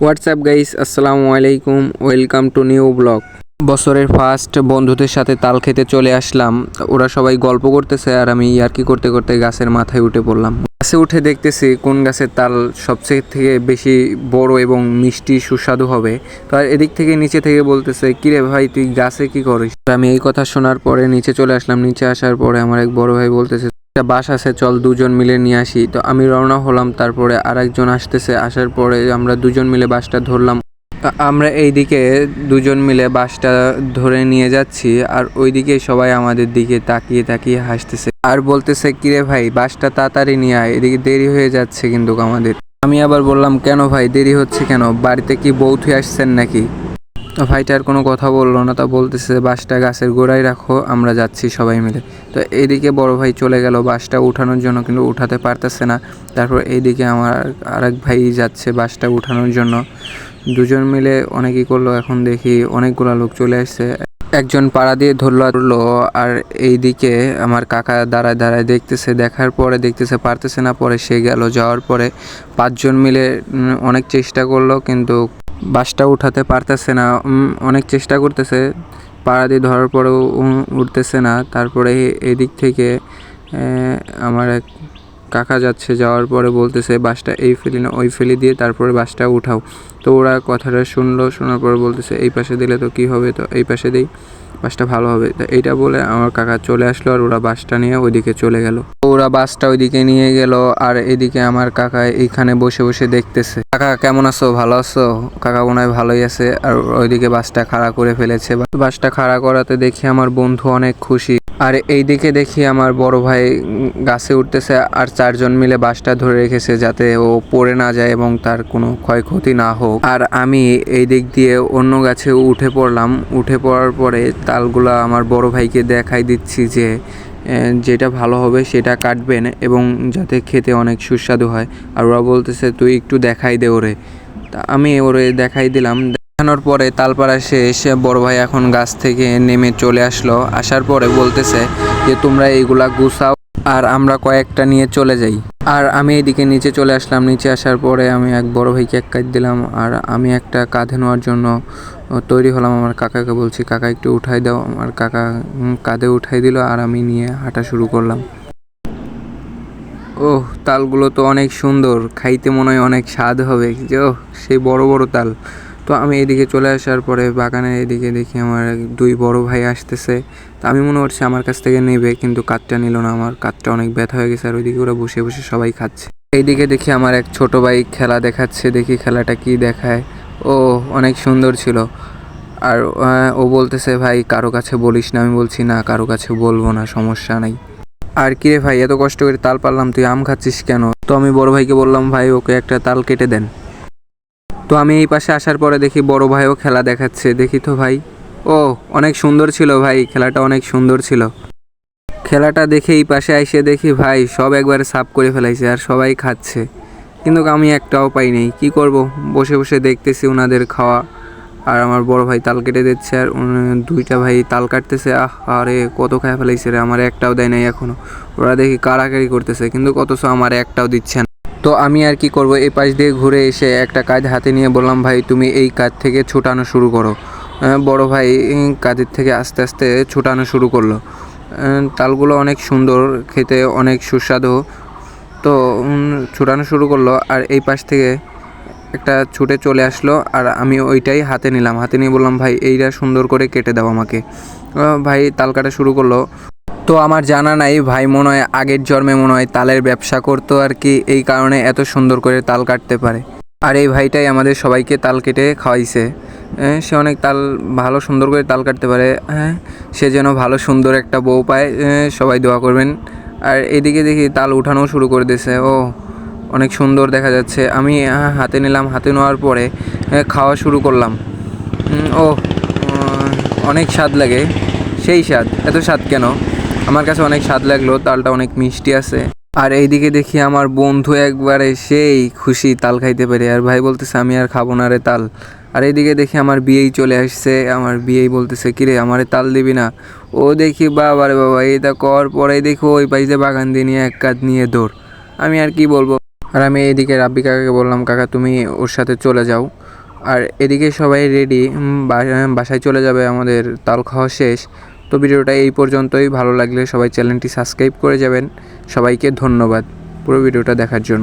WhatsApp guys আসসালামু আলাইকুম welcome to new blog বছরের ফার্স্ট বন্ধুদের সাথে তাল খেতে চলে আসলাম। ওরা সবাই গল্প করতেছে আর আমি ইয়ার্কি করতে করতে গাছের মাথায় উঠে পড়লাম। গাছে উঠে দেখতেছি কোন গাছের তাল সবচেয়ে থেকে বেশি বড় এবং মিষ্টি, সুস্বাদু হবে। তো আর এদিক থেকে নিচে থেকে বলতেছে, কিরে ভাই, তুই গাছে কি করিস? আমি এই কথা শোনার পরে নিচে চলে আসলাম। নিচে আসার পরে আমার এক বড় ভাই বলতেছে একটা বাস আছে, চল দুজন মিলে নিয়ে আসি। তো আমি রওনা হলাম, তারপরে আরেকজন আসতেছে, আসার পরে আমরা দুজন মিলে বাসটা ধরলাম। আমরা এইদিকে দুজন মিলে বাসটা ধরে নিয়ে যাচ্ছি, আর ওইদিকে সবাই আমাদের দিকে তাকিয়ে তাকিয়ে হাসতেছে। আর বলতেছে, কিরে ভাই, বাসটা তাড়াতাড়ি নিয়ে আয়, এদিকে দেরি হয়ে যাচ্ছে কিন্তু আমাদের। আমি আবার বললাম, কেন ভাই, দেরি হচ্ছে কেন? বাড়িতে কি বউ আসছেন নাকি? তো আর কোনো কথা বলল না, তা বলতেছে বাসটা গাছের গোড়ায় রাখো, আমরা যাচ্ছি সবাই মিলে। তো এইদিকে বড় ভাই চলে গেল, বাসটা উঠানোর জন্য কিন্তু উঠাতে পারতেছে না। তারপর এইদিকে আমার আরেক ভাই যাচ্ছে বাসটা উঠানোর জন্য। দুজন মিলে অনেকই করল, এখন দেখি অনেকগুলো লোক চলে আসছে। একজন পাড়া দিয়ে ধরলো ধরলো, আর এইদিকে আমার কাকা দাঁড়ায় দাঁড়ায় দেখতেছে, দেখার পরে দেখতেছে পারতেছে না, পরে সে গেল, যাওয়ার পরে পাঁচজন মিলে অনেক চেষ্টা করল, কিন্তু বাসটা উঠাতে পারতেছে না অনেক চেষ্টা করতেছে। পাড়া দিয়ে ধরার পরেও উঠতেছে না। তারপরে এদিক থেকে আমার এক কাকা যাচ্ছে, যাওয়ার পরে বলতেছে, বাসটা এই ফেলি না, ওই ফেলি দিয়ে তারপরে বাসটা উঠাও। তো ওরা কথাটা শুনলো, শোনার পরে বলতেছে, এই পাশে দিলে তো কি হবে? তো এই পাশে দিই, বাসটা ভালো হবে। তো এইটা বলে আমার কাকা চলে আসলো আর ওরা বাসটা নিয়ে ওইদিকে চলে গেল। ওরা বাসটা ওইদিকে নিয়ে গেল আর এদিকে আমার কাকা এইখানে বসে বসে দেখতেছে। কাকা, কেমন আছো? ভালো আছো? কাকা মনে হয় ভালোই আছে। আর ওইদিকে বাসটা খাড়া করে ফেলেছে। বাসটা খাড়া করাতে দেখি আমার বন্ধু অনেক খুশি। আর এইদিকে দেখি আমার বড় ভাই গাছে উঠতেছে আর চারজন মিলে বাসটা ধরে রেখেছে যাতে ও পড়ে না যায় এবং তার কোনো ক্ষয়ক্ষতি না হোক। আর আমি এই দিক দিয়ে অন্য গাছে উঠে পড়লাম। উঠে পড়ার পরে তালগুলা আমার বড় ভাইকে দেখাই দিচ্ছি যে যেটা ভালো হবে সেটা কাটবেন এবং যাতে খেতে অনেক সুস্বাদু হয়। আর ওরা বলতেছে, তুই একটু দেখাই দে ওরে। তা আমি ওরে দেখাই দিলাম। দেখানোর পরে তালপাড়া শেষ বড় ভাই এখন গাছ থেকে নেমে চলে আসলো। আসার পরে বলতেছে যে, তোমরা এইগুলা গুছাও। আর আমরা কয়েকটা নিয়ে চলে যাই। আর আমি এদিকে নিচে চলে আসলাম। নিচে আসার পরে আমি এক বড় ভাইকে এক কাজ দিলাম। আর আমি একটা কাঁধে নেওয়ার জন্য তৈরি হলাম আমার কাকাকে বলছি, কাকা, একটু উঠাই দাও। আমার কাকা কাঁধে উঠাই দিল আর আমি নিয়ে হাঁটা শুরু করলাম। ওহ, তালগুলো তো অনেক সুন্দর। খাইতে মনে হয় অনেক স্বাদ হবে। যে সেই বড় বড় তাল। তো আমি এদিকে চলে আসার পরে বাগানের এদিকে দেখি আমার দুই বড় ভাই আসতেছে। তো আমি মনে করছি আমার কাছ থেকে নেবে, কিন্তু কাঠটা নিল না, আমার কাঠটা অনেক ব্যথা হয়ে গেছে, আর ওইদিকে ওরা বসে বসে সবাই খাচ্ছে। এইদিকে দেখি আমার এক ছোট ভাই খেলা দেখাচ্ছে, দেখি খেলাটা কি দেখায়। ও, অনেক সুন্দর ছিল। আর ও বলতেছে, ভাই, কারও কাছে বলিস না। আমি বলছি, না, কারও কাছে বলব না, সমস্যা নাই। আর কি রে ভাই, এত কষ্ট করে তাল পারলাম, তুই আম খাচ্ছিস কেন? তো আমি বড় ভাইকে বললাম, ভাই, ওকে একটা তাল কেটে দেন। তো আমি এই পাশে আসার পরে দেখি বড় ভাইও খেলা দেখাচ্ছে। দেখি তো ভাই। ও, অনেক সুন্দর ছিল ভাই। খেলাটা অনেক সুন্দর ছিল। খেলাটা দেখে এই পাশে এসে দেখি ভাই, সব একবারে সাফ করে ফেলাইছে আর সবাই খাচ্ছে। কিন্তু আমি একটাও পাই নাই। কি করব? বসে বসে দেখতেছি ওনাদের খাওয়া। আর আমার বড় ভাই তাল কেটে দিচ্ছে আর দুইটা ভাই তাল কাটতেছে। আহ, আরে, কত খায় ফেলাইছে রে। আমার একটাও দেয় নাই এখনও। ওরা দেখি কাড়াকাড়ি করতেছে, কিন্তু কতছ আমার একটাও দিচ্ছে না। তো আমি আর কি করব? এই পাশ দিয়ে ঘুরে এসে একটা কাজ হাতে নিয়ে বললাম, ভাই, তুমি এই কাজ থেকে ছোটানো শুরু করো। বড় ভাই কাজের থেকে আস্তে আস্তে ছোটানো শুরু করল। তালগুলো অনেক সুন্দর, খেতে অনেক সুস্বাদু। তো ছোটানো শুরু করল আর এই পাশ থেকে একটা ছুটে চলে আসলো আর আমি ওইটাই হাতে নিলাম। হাতে নিয়ে বললাম, ভাই, এইটা সুন্দর করে কেটে দাও আমাকে। ভাই, তাল কাটা শুরু করল। তো আমার জানা নাই ভাই মনে হয় আগের জন্মে মনে হয় তালের ব্যবসা করতো আর কি এই কারণে এত সুন্দর করে তাল কাটতে পারে। আর এই ভাইটাই আমাদের সবাইকে তাল কেটে খাওয়াইছে। আহ, সে অনেক তাল ভালো সুন্দর করে তাল কাটতে পারে। হ্যাঁ সে যেন ভালো সুন্দর একটা বউ পায় সবাই দোয়া করবেন। আর এদিকে দেখি তাল উঠানো শুরু করে দিয়েছে। ও অনেক সুন্দর দেখা যাচ্ছে। আমি হাতে নিলাম হাতে নেওয়ার পরে খাওয়া শুরু করলাম। ও অনেক স্বাদ লাগে। সেই স্বাদ। এত স্বাদ কেন? আমার কাছে অনেক স্বাদ লাগল, তালটা অনেক মিষ্টি আছে। আর এইদিকে দেখি আমার বন্ধু একবারে সেই খুশি তাল খাইতে পেরে। আর ভাই বলতেছে, আমি আর খাব না রে তাল। আর এইদিকে দেখি আমার বিয়েই চলে আসছে। আমার বিয়েই বলতেছে কিরে আমারে তাল দিবি না? ও দেখি, বাবা রে বাবা, এইটা কর, পরে দেখি ওই পাইছে বাগান দিয়ে নিয়ে এক কাজ নিয়ে দৌড়। আমি আর কি বলব? আর আমি এদিকে রাব্বি কাকাকে বললাম, কাকা, তুমি ওর সাথে চলে যাও। আর এদিকে সবাই রেডি বাসায় চলে যাবে, আমাদের তাল খাওয়া শেষ। তো ভিডিওটা এই পর্যন্তই। ভালো লাগলে সবাই চ্যানেলটি সাবস্ক্রাইব করে যাবেন। সবাইকে ধন্যবাদ। পুরো ভিডিওটা দেখার জন্য।